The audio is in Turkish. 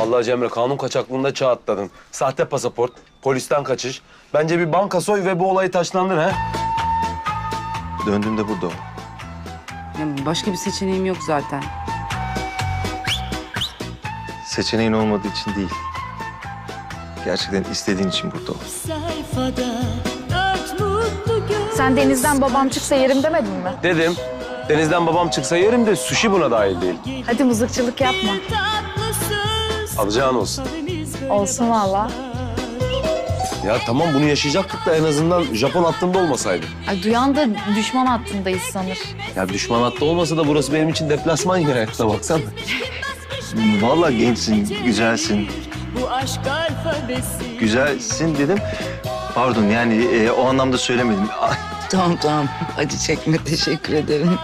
Vallahi Cemre kanun kaçaklığında çağ atladın. Sahte pasaport, polisten kaçış. Bence bir banka soy ve bu olayı taşlandır ha. Döndüğümde burada o. Ya başka bir seçeneğim yok zaten. Seçeneğin olmadığı için değil. Gerçekten istediğin için burada o. sayfada dört mutlu göz. Sen denizden babam çıksa yerim demedin mi? Dedim. Denizden babam çıksa yerim de sushi buna dahil değil. Hadi mızıkçılık yapma. Alacağın olsun. Olsun valla. Ya tamam bunu yaşayacaktık da en azından Japon hattında olmasaydı. Ay duyan da düşman hattındayız sanır. Ya düşman hattı olmasa da burası benim için deplasman yeri. Şuna baksana. Vallahi gençsin, güzelsin. Bu aşk alfabesi. Güzelsin dedim. Pardon yani e, o anlamda söylemedim. Tamam tamam. Acı çekme. Teşekkür ederim.